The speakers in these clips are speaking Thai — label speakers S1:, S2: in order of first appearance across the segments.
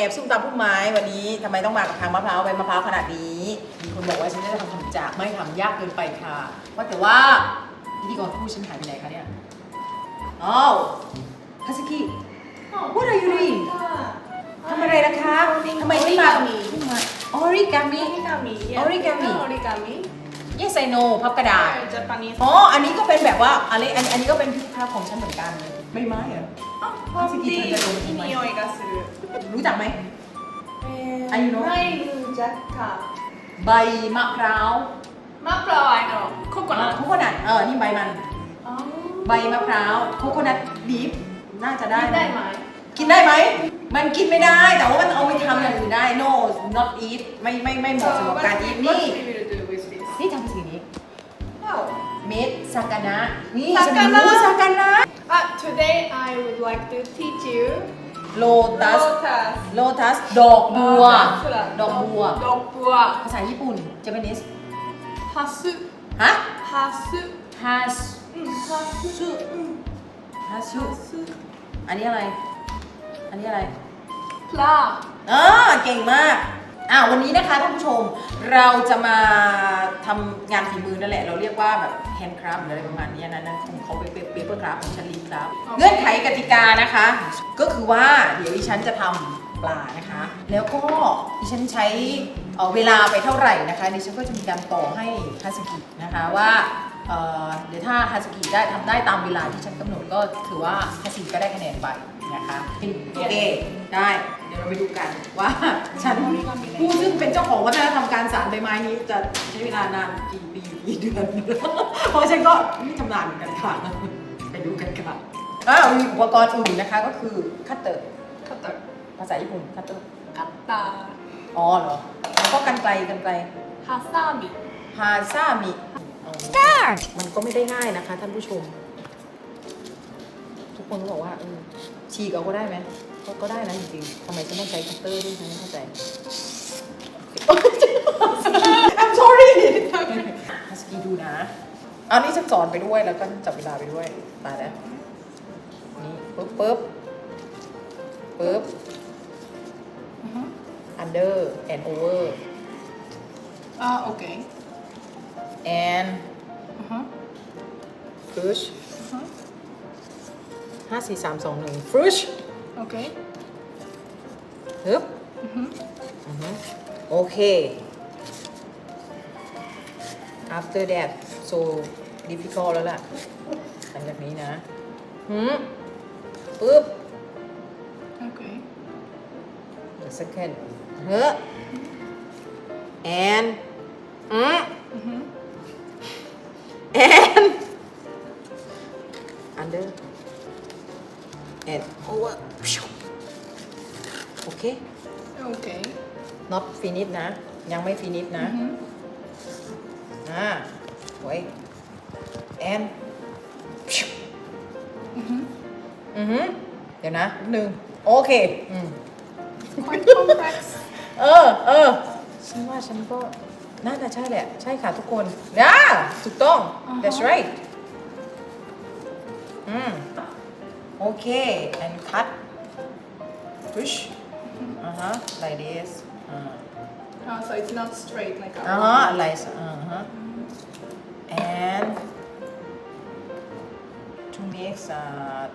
S1: แอบซุ่มตามพุ่มไม้วันนี้ทำไมต้องมากับทางมะพร้าวใบมะพร้าวขนาดนี้มีคนบอกว่าฉันจะทำขนมจากไม่ทำยากเกินไปค่ะว่าแต่ว่าพิธีกรคู่ฉันหายไปไหนคะเนี่ยอ้าวคาสกิ What are you doing ทำอะไรนะคะทำไมไม่มาไม่มาออริกามิ
S2: Origami. Yeah.
S1: Origami.
S2: Yeah, origami.
S1: yes I know พับกระดาษ
S2: Yeah, Japanese.
S1: อ๋อ อันนี้ก็เป็นแบบว่าอะไรอันอันนี้ก็เป็นพิธีภาพของฉันเหมือนกัน ใบไม้เหรอ
S2: あ、
S1: パンティー
S2: いい匂いがする。
S1: รู้จักไหม
S2: え
S1: あいいの
S2: マイルジャッカ。
S1: ใบมะพร้าว
S2: マップラはあのココナッ
S1: โคโคนัทเออ นี่ใบมัน
S2: ト。あ
S1: ใบมะพร้าวโคโคนัทบีฟน่าจะได้
S2: ー。
S1: ไหม
S2: ได้ไหม
S1: กินได้ไหม มันกินไม่ได้ แต่ว่ามันเอาไปทำอย่างอื่นได้ no not eat ไม่ไม่ไม่เหมาะสำหรับการ eat นี่
S2: What we will do with this?
S1: นี่ทำสิ่งนี้
S2: Wow.
S1: เม็ดซากานะนี่
S2: ซากานะ
S1: ฉัรู้ซากานะ
S2: But today I would like to teach you
S1: โลตัส
S2: lotus
S1: โลตัส ดอกบัว ดอกบัว
S2: ดอกบัว
S1: ภาษาญี่ปุ่น เจ
S2: แปนิส พัส
S1: ฮะ
S2: พัส
S1: ฮัส
S2: พัสฮัส
S1: ฮัสอันนี้อะไร อันนี้อะไร
S2: ปลา เอ
S1: อ เก่งมาก อ่าวันนี้นะคะท่านผู้ชมเราจะมาทำงานฝีมือนั่นแหละ เราเรียกว่าแบบแฮนด์คราฟหรืออะไรประมาณนี้นะนั่นของเขาเป็นเปเปอร์คราฟของฉันลีฟคราฟเงื่อนไขกติกานะคะ ก็คือว่าเดี๋ยวดิฉันจะทำปลานะคะ แล้วก็ดิฉันใช้เอ่อเวลาไปเท่าไหร่นะคะดิฉันก็จะมีการต่อให้ฮาสกินะคะว่า เดี๋ยวถ้าฮาสกิได้ทำได้ตามเวลาที่ฉันกำหนดก็ถือว่าฮาสกิก็ได้คะแนนไปนะคะโอเคได้เดี๋ยวเราไปดูกันว่าฉันผู้ซึ่งเป็นเจ้าของวัฒนธรรมการสานใบไม้นี้จะใช้เวลานานกี่ปีกี่เดือนเพราะฉันก็ไม่ชำนาญกันค่ะไปดูกันค่ะอ้าวมีอุปกรณ์อื่นนะคะก็คือคัตเตอร์
S2: คัตเตอร์
S1: ภาษาญี่ปุ่นคัตเตอร์
S2: คัตตา
S1: อ๋อเหรอแล้วก็กันไกลกันไกล
S2: ฮาซามิ
S1: ฮาซามิ Star. มันก็ไม่ได้ง่ายนะคะท่านผู้ชม ทุกคนก็บอกว่าเออฉีกเอาก็ได้ไหมก็ก็ได้นะจริงๆทำไมฉันต้องใช้คัตเตอร์ด้วยฉันไม่เข้าใจ I'm sorry ฮัสกี้ดูนะอันนี้ฉันสอนไปด้วยแล้วก็จับเวลาไปด้วยตายแล้วนี่ปึ๊บปึ๊บปึ๊บ under and over
S2: อ่าโอ
S1: เค
S2: and
S1: push ห้าสี่สามสองหนึ่ง push
S2: okay
S1: ฮึบโอเค after that so difficult แล้วล่ะหลังจากนี้นะหืมปึ๊บ
S2: okay
S1: the second เฮ้อ and อืม เค
S2: Okay. น็อต
S1: ฟินิชนะ ยังไม่ฟินิชนะอ่าโว้ยแอนอือว Mhm. อือหือเดี๋ยวนะนิดนึง โอเคอืม
S2: Quite complex.
S1: เออ เออ ฉันว่าฉันก็ น่าจะใช่แหละ ใช่ค่ะทุกคนนะถูกต้อง that's right อืม โอเค and cut push Uh-huh, like this.
S2: Uh. So it's not straight like
S1: our Uh-huh, like, uh-huh. Mm-hmm. And to mix uh,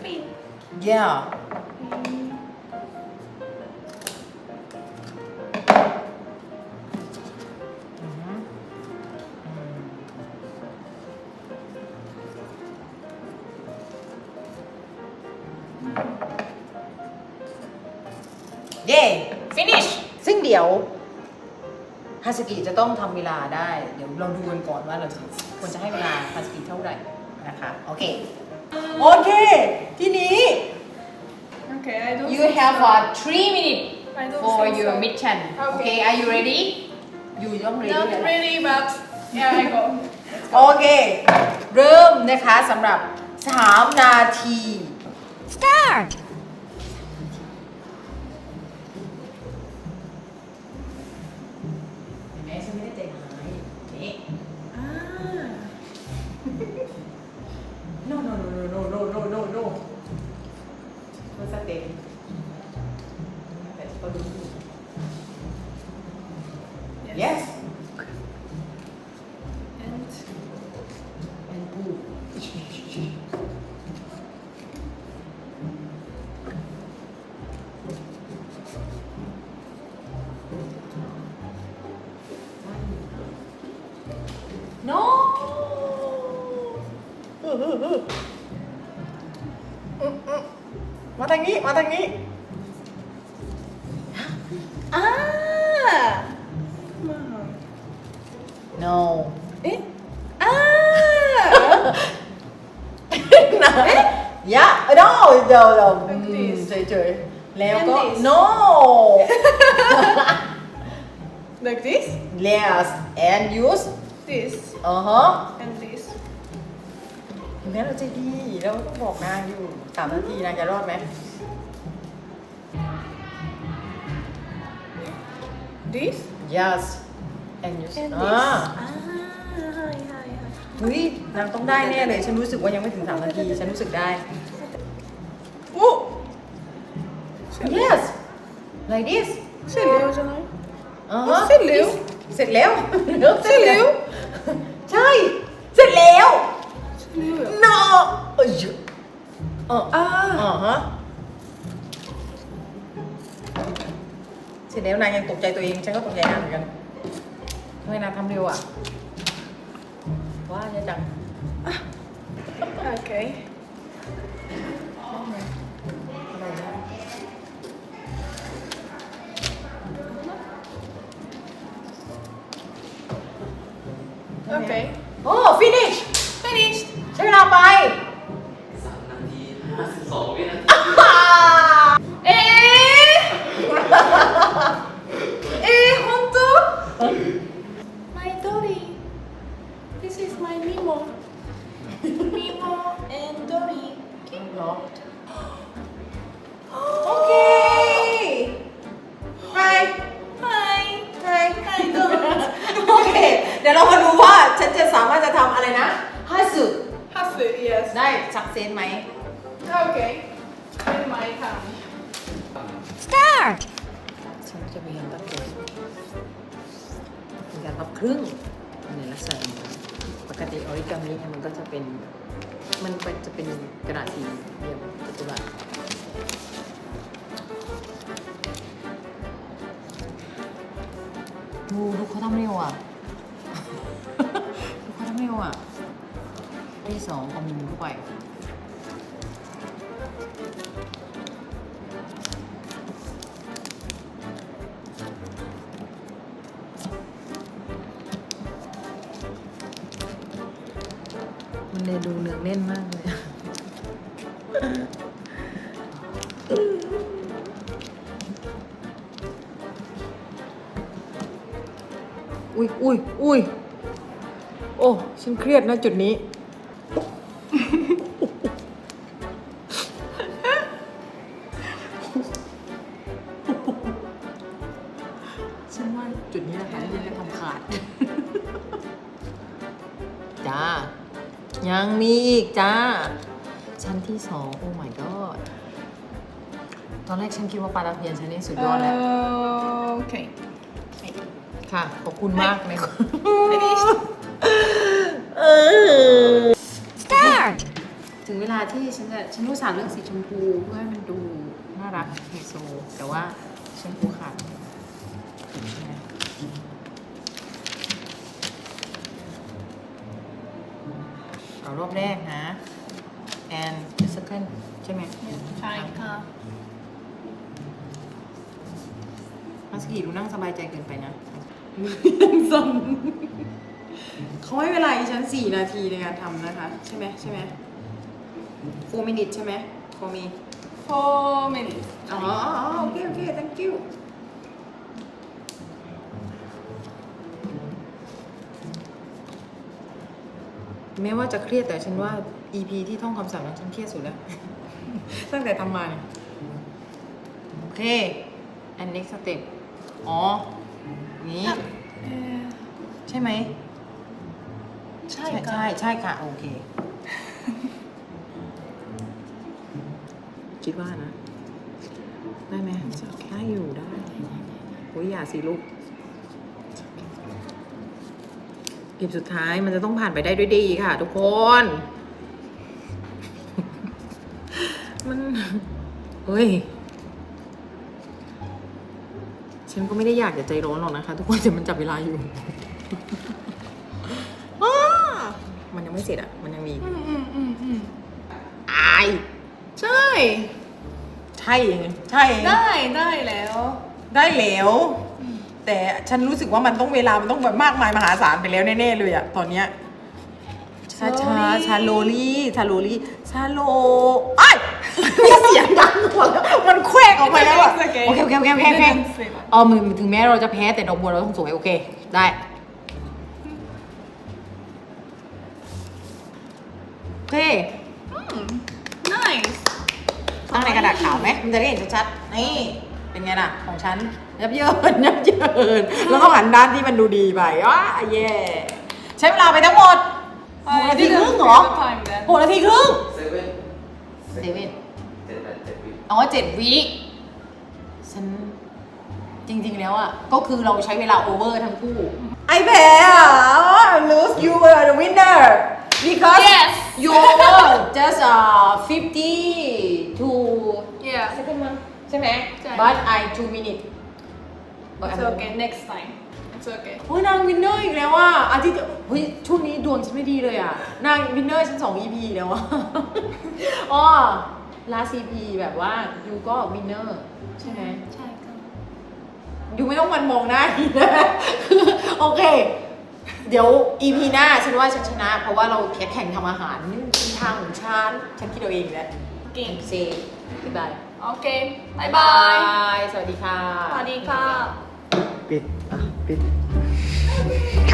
S2: Cream.
S1: Yeah, finish ซึ่งเดี๋ยวฮาสกิจะต้องทำเวลาได้ เดี๋ยวเราดูกันก่อนว่าเราจะควรจะให้เวลาฮาสกิเท่าไหร่นะคะ โอเค โอเค ทีนี้
S2: Okay, I don't
S1: you
S2: think
S1: have
S2: so.
S1: a three minute
S2: I don't
S1: for
S2: think
S1: your
S2: so.
S1: mission
S2: Okay.
S1: okay are you ready you ต้อง ready
S2: Not
S1: แล้ว
S2: really, but yeah, I go.
S1: โอเค เริ่มนะคะสำหรับ 3 นาที
S3: Start!
S1: มาทางนี้ มาทางนี้
S2: ah.
S1: no
S2: え Ah.
S1: นะยะ no no no
S2: Like this.
S1: เฉยๆแล้วก็
S2: And this.
S1: no
S2: Like this?
S1: yes and use
S2: This
S1: อ่าฮะ
S2: and this.
S1: ถึงแม้เราใจดีเราต้องบอกนางอยู่สามนาทีนางจะรอดไหม
S2: This?
S1: yes and use
S2: And
S1: อ่า
S2: this. Ah, yeah, yeah.
S1: เฮ้ยนางต้องได้แน่เลย ฉันรู้สึกว่ายังไม่ถึงสามนาที ฉันรู้สึกได้
S2: Oh!
S1: yes like this
S2: เสร็จแล้วใช่ไหม
S1: อ่าฮะ
S2: เสร็จแล้ว
S1: เสร็จแล้วเริ่ม
S2: เสร็จแล้ว
S1: ใช่ เสร็จแล้ว
S2: เสร็จแล้ว
S1: no เอ้ยเออ
S2: อ่า
S1: อ่าฮะ ร็จแล้วนางยังตกใจตัวเอง ฉันก็ตกใจนางเหมือนกันทำไมนางทำเร็วอะว้าเยอะจัง
S2: โ Start!
S1: ฉันจะพยายามตัดตัวเป็นการพับครึ่งในลักษณะนี้ปกติออริกามิเนี่ยมันก็จะเป็น มันเป็นจะเป็นกระดาษสี่เหลี่ยมจัตุรัสดูดูเขาทำเร็วอะดูเขาทำเร็วอะที่สองเอามือเข้าไป อุ้ยอุ้ยอุ้ยโอ้ฉันเครียดนะจุดนี้ ฉันว่าจุดนี้นะคะที่ฉันจะทำขาด จ้า ยังมีอีกจ้า ชั้นที่สองโอ้ my god ตอนแรกฉันคิดว่าปลาตะเพียนชั้นนี้สุดยอดแล้ว
S2: Okay
S1: ค่ะ ขอบคุณมากใน
S2: Finished
S1: เออ
S3: Start!
S1: ถึงเวลาที่ฉันจะฉันรู้สาห์เลือกสีชมพูเพื่อให้มันดูน่ารักไฮโซแต่ว่าชมพูขาดใช่ไหมเอารอบแรกนะ and the second ใช่ไหม
S2: ใช่ค่ะ
S1: มัสกีดูนั่งสบายใจเกินไปนะ ยังสั่นเขาให้เวลาอีฉันสี่นาทีในการทำนะคะ ใช่ไหมใช่ไหม four minutes ใช่ไหม for me
S2: four minutes
S1: อ๋ออ๋ออ๋อโอเคโอเค thank you แม้ว่าจะเครียดแต่ฉันว่า EP ที่ท่องคำศัพท์นั้นฉันเครียดสุดแล้ว ตั้งแต่ทำมาเนี่ย โอเค and next step อ๋อ นี้
S2: เอ่อ
S1: ใช่ไหม
S2: ใช่
S1: ใช่
S2: ค่ะ
S1: ใช่ค่ะ โอเค คิดว่านะ ได้ไหมได้อยู่ได้โอ้ยอย่าสิลูกเกมสุดท้ายมันจะต้องผ่านไปได้ด้วยดีค่ะ ทุกคน มันเฮ้ย ฉันก็ไม่ได้อยากจะใจร้อนหรอกนะคะ ทุกคนแต่มันจับเวลาอยู่อ้ามันยังไม่เสร็จอะ มันยังมี
S2: อืมอืมอืมอืม
S1: อาย
S2: ใช่
S1: ใช่เองใช่เอง
S2: ได้ได้แล้ว
S1: ได้แล้วแต่ฉันรู้สึกว่ามันต้องเวลา มันต้องแบบมากมายมหาศาลไปแล้วแน่ๆเลยอะตอนเนี้ย ช้าช้า
S2: Slowly
S1: ชาโลลี่ชาโลลี่ชาโลไอ้ายมีเสียงดังหมดแล้วมันแควกออกไปแล้วอะ
S2: It's okay,
S1: โอเคโอเคโอเคโอเคโอเค
S2: Didn't say that.
S1: เออมือถึงแม้เราจะแพ้แต่ดอกบัวเราต้องสวยโอเค ได้โอเค
S2: nice
S1: ตั้งในกระดาษขาวไหมมันจะได้เห็นชัดๆนี่เป็นไงล่ะ ของฉันยับเยินยับเยินแล้วก็หันด้านที่มันดูดีไปว้าเย่ใช้เวลาไปทั้งหมด หก
S2: I
S1: นาทีค
S2: didn't
S1: รึ่ง
S2: feel
S1: เหรอ
S2: the time then
S1: หกนาทีครึ่ง
S4: เซเว่น
S1: เซเว่น
S4: เจ็ดแปดเจ็ดวิ
S1: อ๋อเจ็ดวิฉันจริงๆแล้วอะ ก็คือเราใช้เวลาโอเวอร์ทั้งคู่ไอแพ้อะ lose you were the winner because
S2: Yes.
S1: you were just uh 50 to
S2: yeah
S1: second one ใช่ไหม
S2: ใช่
S1: but I two minute
S2: it's okay next time it's okay
S1: โอ้ยนางวินเนอร์อีกแล้วอะอาทิตย์เฮ้ยช่วงนี้ดวงฉันไม่ดีเลยอะ นางวินเนอร์ฉันสอง EP แล้วอะ อ๋อ last EP แบบว่ายูก็วินเนอร์ใช่ไหม
S2: ใช่ค่ะ
S1: ยูไม่ต้องมันมองหน้าอีกนะโอเค เดี๋ยว EP หน้าฉันว่าฉันชนะ เพราะว่าเราแข่งทำอาหารนี่มันเป็นทางของฉันฉันคิดเอาเองแหละ
S2: เก่ง
S1: เซบ๊ายบาย
S2: โอเคบายบาย
S1: สวัสดีค่ะ
S2: สวัสดีค่ะ
S1: ปิดอะปิด